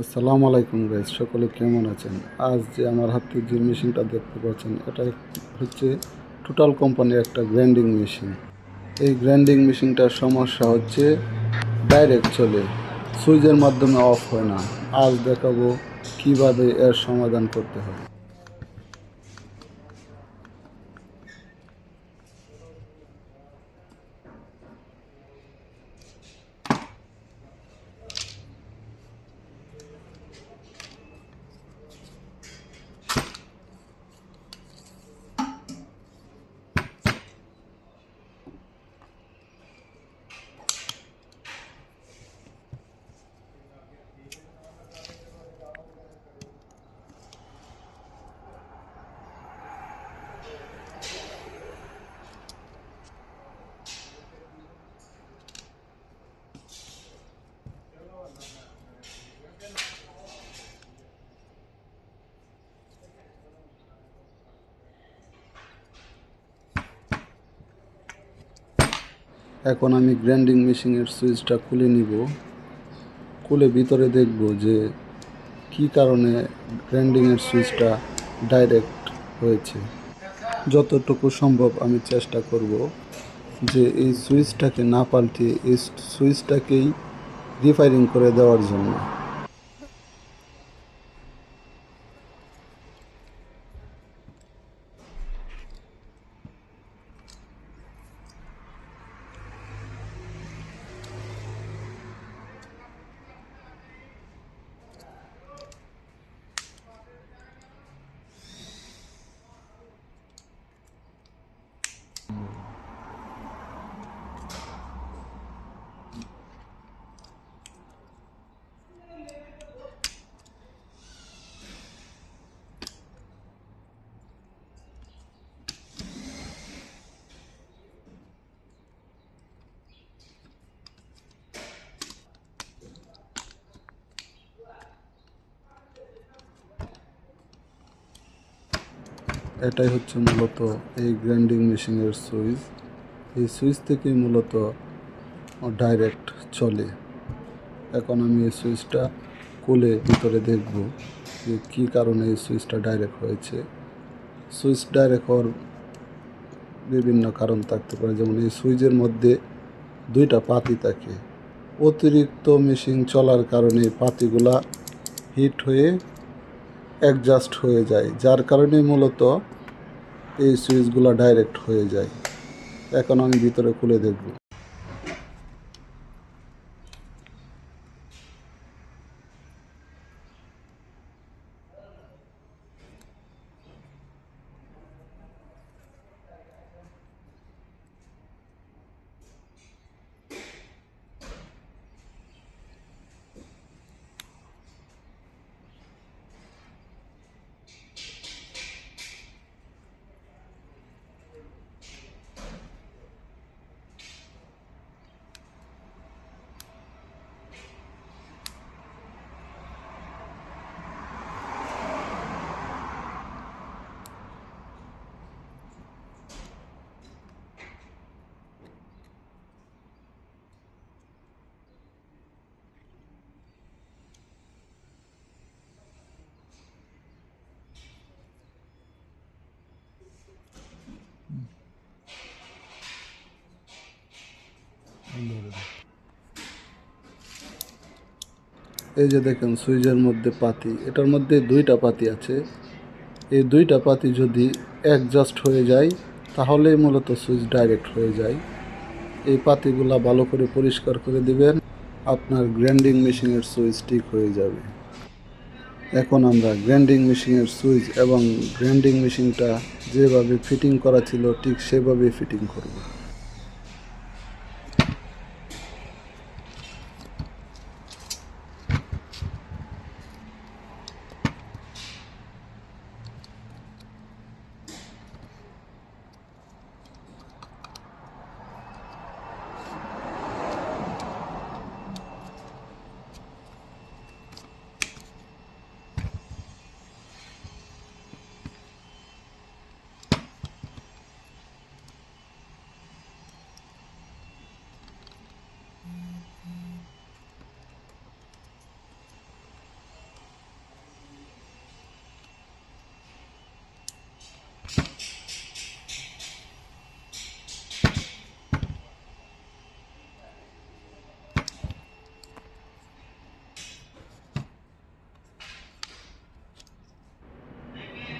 আসসালামু আলাইকুম গাইজ সকলে কেমন আছেন? আজ যে আমার হাতে যে মেশিনটা দেখতে পাচ্ছেন, এটা হচ্ছে টোটাল কোম্পানির একটা গ্র্যান্ডিং মেশিন এই গ্র্যান্ডিং মেশিনটার সমস্যা হচ্ছে ডাইরেক্ট চলে সুইচের মাধ্যমে অফ হয় না। আজ দেখাবো কীভাবে এর সমাধান করতে হয়। এখন আমি গ্র্যান্ডিং মেশিনের সুইচটা খুলে নিব। খুলে ভিতরে দেখব যে কি কারণে গ্র্যান্ডিংয়ের সুইচটা ডাইরেক্ট হয়েছে। যতটুকু সম্ভব আমি চেষ্টা করব যে এই সুইচটাকে না পাল্টিয়ে, এই সুইচটাকেই রিফায়ারিং করে দেওয়ার জন্য। এটাই হচ্ছে মূলত এই গ্রাইন্ডিং মেশিনের সুইচ। এই সুইচ থেকেই মূলত ডাইরেক্ট চলে। এখন আমি এই সুইচটা খুলে ভিতরে দেখব যে কী কারণে এই সুইচটা ডাইরেক্ট হয়েছে। সুইচ ডাইরেক্ট হওয়ার বিভিন্ন কারণ থাকতে পারে। যেমন এই সুইচের মধ্যে দুইটা পাতি থাকে। অতিরিক্ত মেশিন চলার কারণে পাতিগুলা হিট হয়ে অ্যাডজাস্ট হয়ে যায়। যার কারণে মূলত এই সুইচগুলো ডাইরেক্ট হয়ে যায়। এখন আমি ভিতরে খুলে দেখব। এই যে দেখেন সুইচের মধ্যে পাতি, এটার মধ্যে দুইটা পাতি আছে। এই দুইটা পাতি যদি অ্যাডজাস্ট হয়ে যায়, তাহলেই মূলত সুইচ ডাইরেক্ট হয়ে যায়। এই পাতিগুলা ভালো করে পরিষ্কার করে দিবেন, আপনার গ্রাইন্ডিং মেশিনের সুইচ ঠিক হয়ে যাবে। এখন আমরা গ্রাইন্ডিং মেশিনের সুইচ এবং গ্রাইন্ডিং মেশিনটা যেভাবে ফিটিং করা ছিল, ঠিক সেভাবে ফিটিং করব।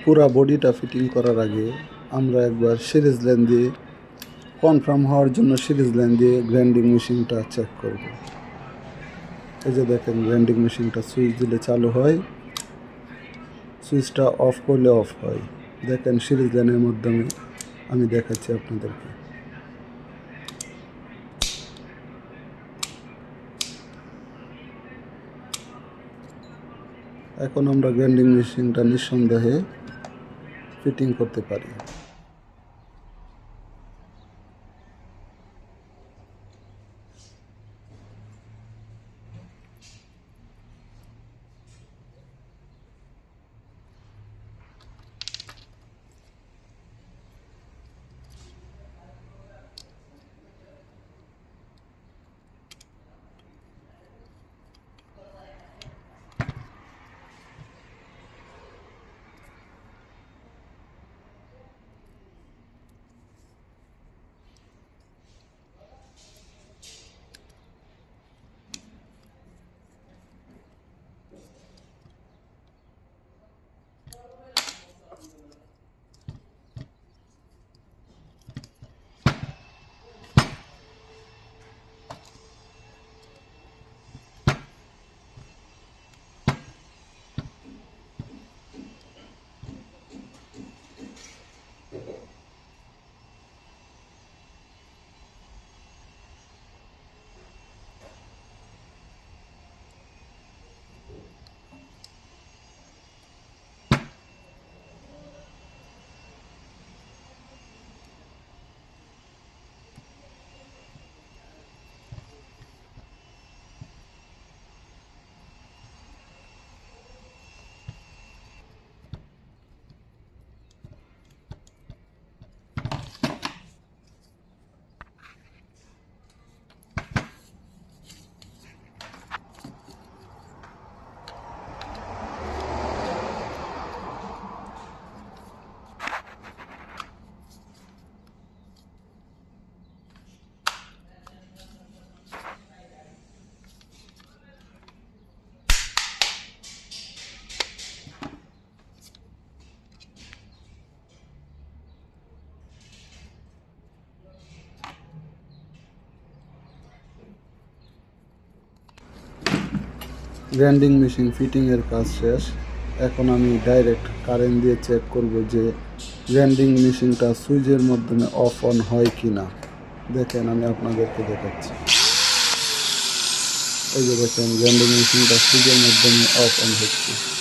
পুরা বডিটা ফিটিং করার আগে আমরা একবার সিরিজ লাইন দিয়ে কনফার্ম হওয়ার জন্য সিরিজ লাইন দিয়ে গ্রাইন্ডিং মেশিনটা চেক করব। এই যে দেখেন গ্রাইন্ডিং মেশিনটা সুইচ দিলে চালু হয়। সুইচটা অফ করলে অফ হয়। দেখেন সিরিজ লাইনের মাধ্যমে আমি দেখাচ্ছি আপনাদেরকে। এখন আমরা গ্রাইন্ডিং মেশিনটা নিঃসন্দেহে ফিটিং করতে পারি। গ্রাইন্ডিং মেশিন ফিটিংয়ের কাজ শেষ। এখন আমি ডাইরেক্ট কারেন্ট দিয়ে চেক করব যে গ্রাইন্ডিং মেশিনটা সুইচের মাধ্যমে অফ অন হয় কি না দেখেন আমি আপনাদেরকে দেখাচ্ছি। এই যে দেখেন, গ্রাইন্ডিং মেশিনটা সুইচের মাধ্যমে অফ অন হচ্ছে।